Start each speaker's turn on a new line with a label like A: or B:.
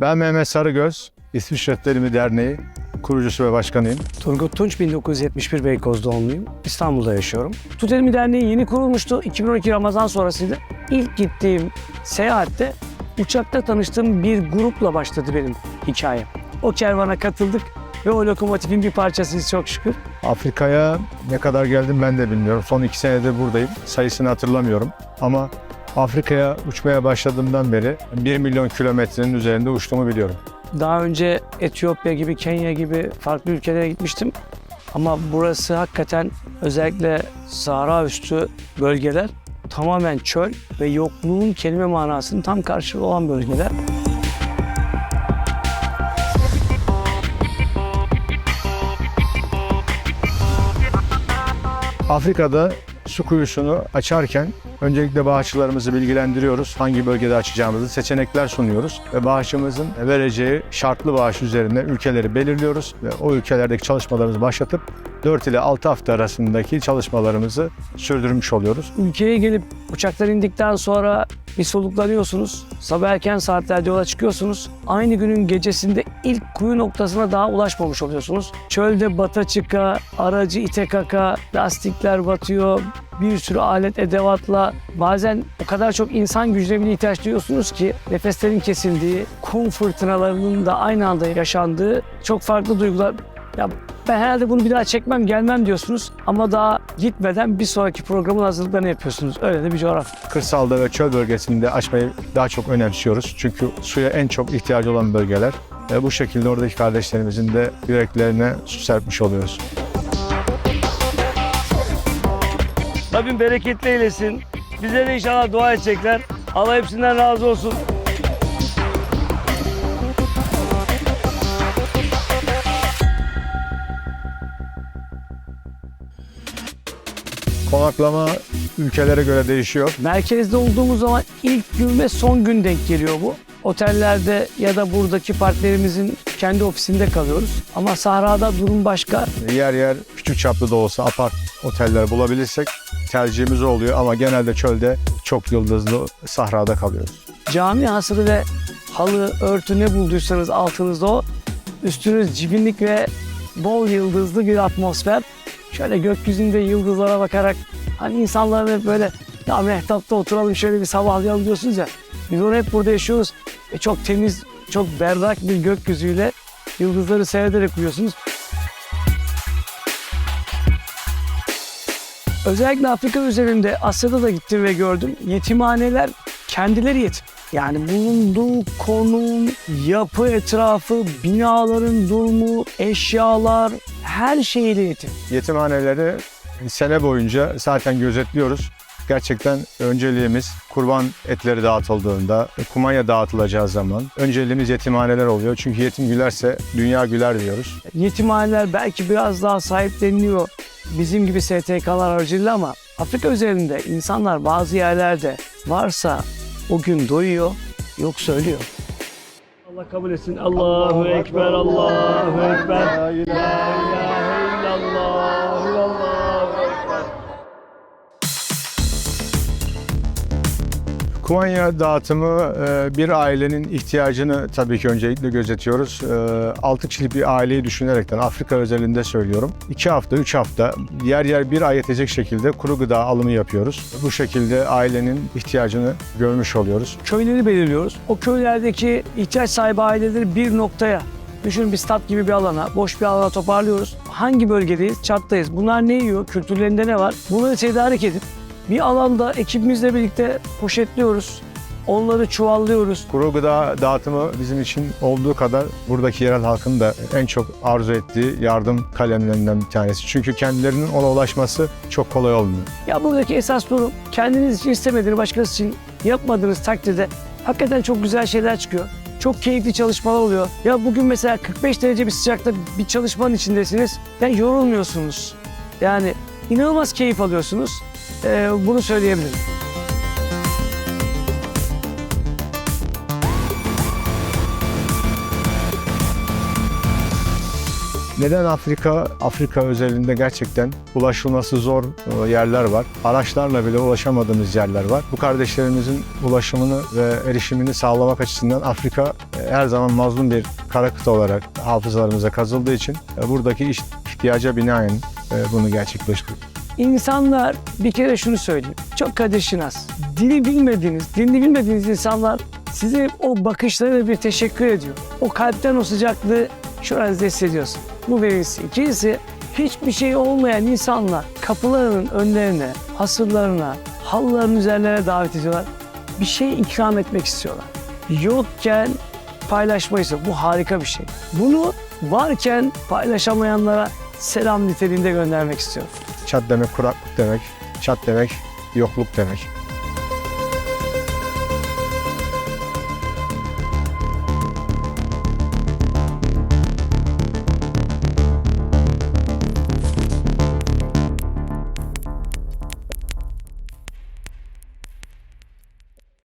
A: Ben Mehmet Sarıgöz, İsviçre Rehberimi Derneği kurucusu ve başkanıyım.
B: Turgut Tunç 1971 Beykoz doğumluyum. İstanbul'da yaşıyorum. Tutelmi Derneği yeni kurulmuştu. 2012 Ramazan sonrasıydı. İlk gittiğim seyahatte uçakta tanıştığım bir grupla başladı benim hikayem. O kervana katıldık ve o lokomotifin bir parçasıyız çok şükür.
A: Afrika'ya ne kadar geldim ben de bilmiyorum. Son iki senedir buradayım. Sayısını hatırlamıyorum. Ama Afrika'ya uçmaya başladığımdan beri 1 milyon kilometrenin üzerinde uçtuğumu biliyorum.
B: Daha önce Etiyopya gibi, Kenya gibi farklı ülkelere gitmiştim. Ama burası hakikaten özellikle Sahra üstü bölgeler tamamen çöl ve yokluğun kelime manasının tam karşılığı olan bölgeler.
A: Afrika'da su kuyusunu açarken öncelikle bağışçılarımızı bilgilendiriyoruz. Hangi bölgede açacağımızı seçenekler sunuyoruz ve bağışçımızın vereceği şartlı bağış üzerine ülkeleri belirliyoruz ve o ülkelerdeki çalışmalarımızı başlatıp 4 ile 6 hafta arasındaki çalışmalarımızı sürdürmüş oluyoruz.
B: Ülkeye gelip uçaktan indikten sonra bir soluklanıyorsunuz. Sabah erken saatlerde yola çıkıyorsunuz. Aynı günün gecesinde ilk kuyu noktasına daha ulaşmamış oluyorsunuz. Çölde bata çıka, aracı ite kaka, lastikler batıyor, bir sürü alet edevatla bazen o kadar çok insan gücüne bile ihtiyaç duyuyorsunuz ki nefeslerin kesildiği, kum fırtınalarının da aynı anda yaşandığı çok farklı duygular. Ya ben herhalde bunu bir daha çekmem, gelmem diyorsunuz ama daha gitmeden bir sonraki programın hazırlıklarını yapıyorsunuz. Öyle de bir coğrafya.
A: Kırsalda ve çöl bölgesinde açmayı daha çok önemsiyoruz. Çünkü suya en çok ihtiyacı olan bölgeler. Ve bu şekilde oradaki kardeşlerimizin de yüreklerine su serpmiş oluyoruz.
B: Rabbim bereketli eylesin. Bize de inşallah dua edecekler. Allah hepsinden razı olsun.
A: Konaklama ülkelere göre değişiyor.
B: Merkezde olduğumuz zaman ilk gün ve son gün denk geliyor bu. Otellerde ya da buradaki partnerimizin kendi ofisinde kalıyoruz. Ama sahrada durum başka.
A: Yer yer küçük çaplı da olsa apart oteller bulabilirsek tercihimiz oluyor ama genelde çölde çok yıldızlı sahrada kalıyoruz.
B: Cami hasırı ve halı, örtü ne bulduysanız altınızda o. Üstünüz cibinlik ve bol yıldızlı bir atmosfer. Şöyle gökyüzünde yıldızlara bakarak hani insanların hep böyle ya mehtapta oturalım şöyle bir sabahlayalım diyorsunuz ya. Biz onu hep burada yaşıyoruz. Ve çok temiz, çok berrak bir gökyüzüyle yıldızları seyrederek uyuyorsunuz. Özellikle Afrika üzerinde Asya'da da gittim ve gördüm. Yetimhaneler kendileri yetim. Yani bulunduğu konum, yapı etrafı, binaların durumu, eşyalar her şeyiyle yetim.
A: Yetimhaneleri sene boyunca zaten gözetliyoruz. Gerçekten önceliğimiz kurban etleri dağıtıldığında, kumanya dağıtılacağı zaman önceliğimiz yetimhaneler oluyor. Çünkü yetim gülerse dünya güler diyoruz.
B: Yetimhaneler belki biraz daha sahipleniliyor bizim gibi STK'lar aracılığıyla ama Afrika üzerinde insanlar bazı yerlerde varsa o gün doyuyor, yoksa ölüyor. Allah kabul etsin. Allahu Ekber, Allahu Ekber. La ilahe
A: Kumanya dağıtımı e, bir ailenin ihtiyacını tabii ki öncelikle gözetiyoruz. 6 kişilik bir aileyi düşünerekten Afrika özelinde söylüyorum. 2 hafta, 3 hafta yer yer bir ay yetecek şekilde kuru gıda alımı yapıyoruz. Bu şekilde ailenin ihtiyacını görmüş oluyoruz.
B: Köyleri belirliyoruz. O köylerdeki ihtiyaç sahibi aileleri bir noktaya Düşün bir stat gibi bir alana, boş bir alana toparlıyoruz. Hangi bölgedeyiz? Çattayız. Bunlar ne yiyor? Kültürlerinde ne var? Bunları tedarik edip bir alanda ekibimizle birlikte poşetliyoruz. Onları çuvallıyoruz.
A: Kuru gıda dağıtımı bizim için olduğu kadar buradaki yerel halkın da en çok arzu ettiği yardım kalemlerinden bir tanesi. Çünkü kendilerinin ona ulaşması çok kolay olmuyor.
B: Ya buradaki esas durum kendiniz için istemediğiniz, başkası için yapmadığınız takdirde hakikaten çok güzel şeyler çıkıyor. Çok keyifli çalışmalar oluyor. Ya bugün mesela 45 derece bir sıcakta bir çalışmanın içindesiniz. Yani yorulmuyorsunuz. Yani inanılmaz keyif alıyorsunuz. Ee, bunu söyleyebilirim.
A: Neden Afrika? Afrika özelinde gerçekten ulaşılması zor e, yerler var. Araçlarla bile ulaşamadığımız yerler var. Bu kardeşlerimizin ulaşımını ve erişimini sağlamak açısından Afrika e, her zaman mazlum bir kara kıta olarak hafızalarımıza kazıldığı için e, buradaki ihtiyaca binaen e, bunu gerçekleştiriyoruz.
B: İnsanlar bir kere şunu söyleyeyim. Çok kaderşinas. Dili bilmediğiniz, dilini bilmediğiniz insanlar size o bakışlarıyla bir teşekkür ediyor. O kalpten o sıcaklığı şuranızda hissediyorsun. Bu birincisi. İkincisi hiçbir şey olmayan insanlar kapılarının önlerine, hasırlarına, halıların üzerlerine davet ediyorlar. Bir şey ikram etmek istiyorlar. Yokken paylaşmayı. Bu harika bir şey. Bunu varken paylaşamayanlara selam niteliğinde göndermek istiyorum.
A: Çat demek kuraklık demek, çat demek yokluk demek.